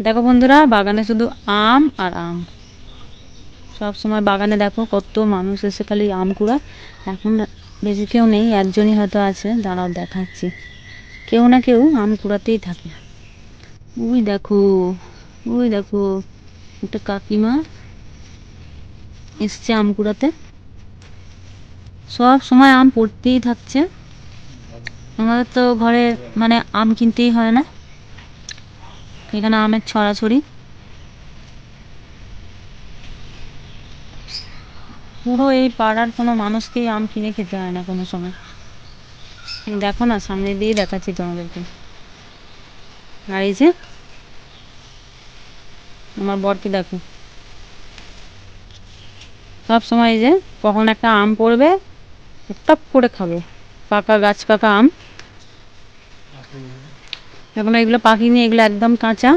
দেখো বন্ধুরা, বাগানে শুধু আম আর আম। সব সময় বাগানে দেখো কত মানুষ এসে খালি আম কুড়ায়। এখন বেশি কেউ নেই, একজনই হয়তো আছে, দাঁড়াও দেখাচ্ছি। কেউ না কেউ আম কুড়াতেই থাকে। ওই দেখো ওই দেখো, একটা কাকিমা এসছে আম কুড়াতে। সব সময় আম পড়তেই থাকছে। আমাদের তো ঘরে মানে আম কিনতেই হয় না। এখানে আমের ছড়াছড়ি। পুরো এই পাড়ার কোনো মানুষকেই আম কিনে খেতে হয় না কোনো সময়। দেখো না, সামনে দিয়ে দেখাচ্ছি তোমাদেরকে। আর এই যে, আমার বরকে দেখো। সব সময় যে কখন একটা আম পড়বে, টপ করে খাব। পাকা গাছ, পাকা আম। এখন এগুলো পাকিনি এগুলো একদম কাঁচা।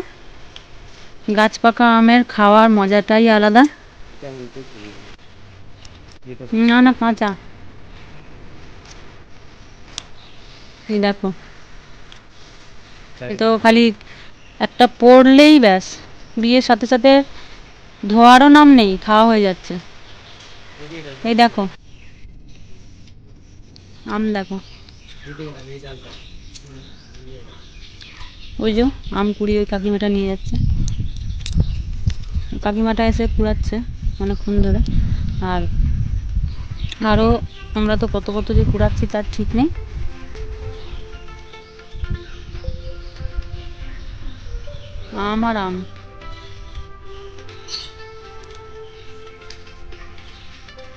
গাছ পাকা আমের খাওয়ার মজাটাই আলাদা। না না, কাঁচা। এই দেখো। তো খালি একটা পড়লেই ব্যাস। বিয়ের সাথে সাথে ধোয়ারও নাম নেই, খাওয়া হয়ে যাচ্ছে। এই দেখো। আম দেখো। যে আম কুড়িয়ে ওই কাকিমাটা নিয়ে যাচ্ছে। কাকিমাটা এসে কুড়াচ্ছে অনেকক্ষণ ধরে। আর আরও আমরা তো কত কত যে কুড়াচ্ছি তার ঠিক নেই। আম আর আম।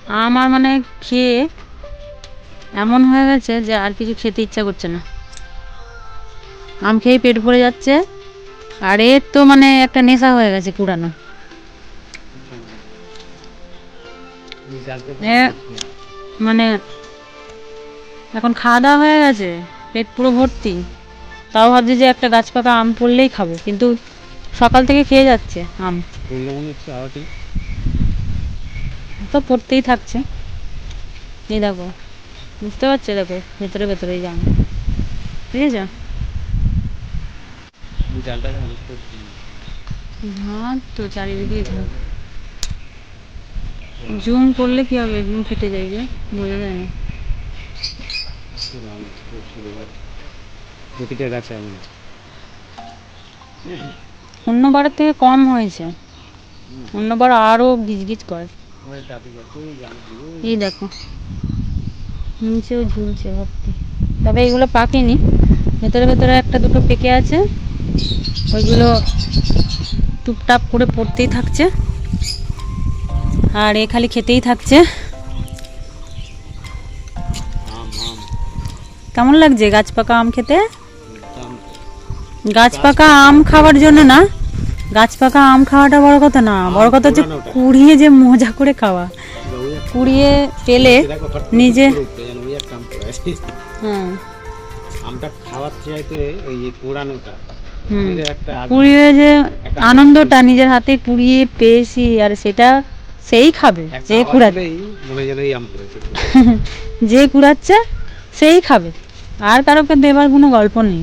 আম আর মানে খেয়ে এমন হয়ে গেছে যে আর কিছু খেতে ইচ্ছা করছে না। আম খেয়ে পেট ভরে যাচ্ছে। আর এর তো মানে একটা নেশা হয়ে গেছে কুড়ানো মানে এখন খাওয়া দাওয়া হয়ে গেছে পেট পুরো ভর্তি। তাও ভাবছি যে একটা গাছ পাকা আম পড়লেই খাব কিন্তু সকাল থেকে খেয়ে যাচ্ছে আম। তো পড়তেই থাকছে। এই দেখো বুঝতে পারছ দেখো ভেতরে ভেতরেই জাম ঠিক আছে ধান তো চারিদিকেই ধান জুম করলে কি হবে? জুম ফেটে যায় যে বোঝা যায় না। প্রতিটা অন্য বারের থেকে কম হয়েছে। অন্যবার আরও গিজগিজ করে। এই দেখো নিচেও ঝুলছে ভর্তি তবে এগুলো পাকেনি। ভেতরে ভেতরে একটা দুটো পেকে আছে। ওইগুলো টুপটাপ করে পড়তেই থাকছে। আর এ খালি খেতেই থাকছে। কেমন লাগছে গাছ পাকা আম খেতে? গাছ পাকা আম খাওয়ার জন্য না গাছ পাকা আম খাওয়াটা বড় কথা না বড় কথা হচ্ছে কুড়িয়ে যে মজা করে খাওয়া। কুড়িয়ে পেলে নিজে। হ্যাঁ। আমটা খাওয়ার চাইতে ওই যে কুড়িয়ে যে আনন্দটা নিজের হাতে কুড়িয়ে পেয়েছি আর সেটা সেই খাবে যে আওয়াজ কুড়া হলেই যেন এই আম পড়েছে যে কুড়াচ্ছে সেই খাবে। আর কারোকে দেবার কোনো গল্প নেই।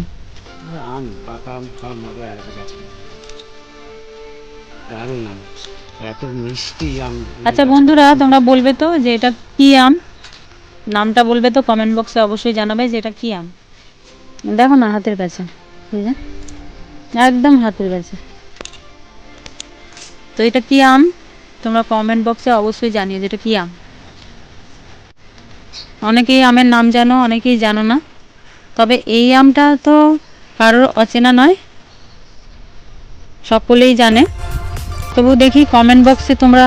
আচ্ছা বন্ধুরা তোমরা বলবে তো যে এটা কি আম? নামটা বলবে তো কমেন্ট বক্সে অবশ্যই জানাবে যে এটা কি আম। দেখো না হাতের কাছে। যে, একদম হাতের কাছে। তো এটা কি আম? তোমরা কমেন্ট বক্সে অবশ্যই জানিও যে এটা কি আম। অনেকেই আমের নাম জানো, অনেকেই জানো না। তবে এই আমটা তো কারোর অচেনা নয়। সকলেই জানে। তবু দেখি কমেন্ট বক্সে তোমরা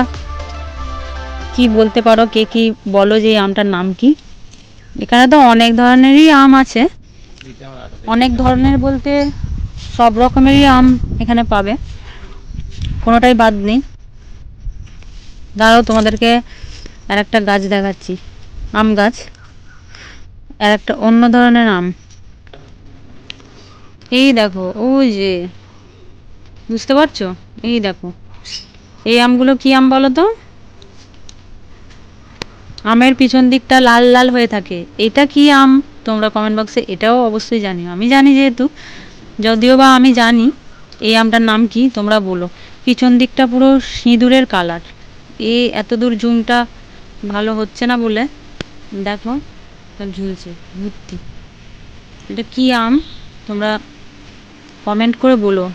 কি বলতে পারো, কে কি বলো যে এই আমটার নাম কি। এখানে তো অনেক ধরনেরই আম আছে। অনেক ধরনের বলতে সব রকমেরই আম এখানে পাবে। কোনোটাই বাদ নেই। দাঁড়াও, তোমাদেরকে আর একটা গাছ দেখাচ্ছি। আম গাছ। আর একটা অন্য ধরনের আম। এই দেখো, ওই যে। বুঝতে পারছ? এই দেখো। এই আমগুলো কি আম বলো তো? আমের পিছন দিকটা লাল লাল হয়ে থাকে। এটা কি আম? তোমরা কমেন্ট বক্সে এটাও অবশ্যই জানিও। আমি জানি যেহেতু। যদিও বা আমি জানি, এই আমটার নাম কি, তোমরা বলো। পিছন দিকটা পুরো সিঁদুরের কালার। এ এত দূর জুমটা ভালো হচ্ছে না বলে, দেখো ঝুলছে, ভর্তি। এটা কী আম? তোমরা কমেন্ট করে বলো।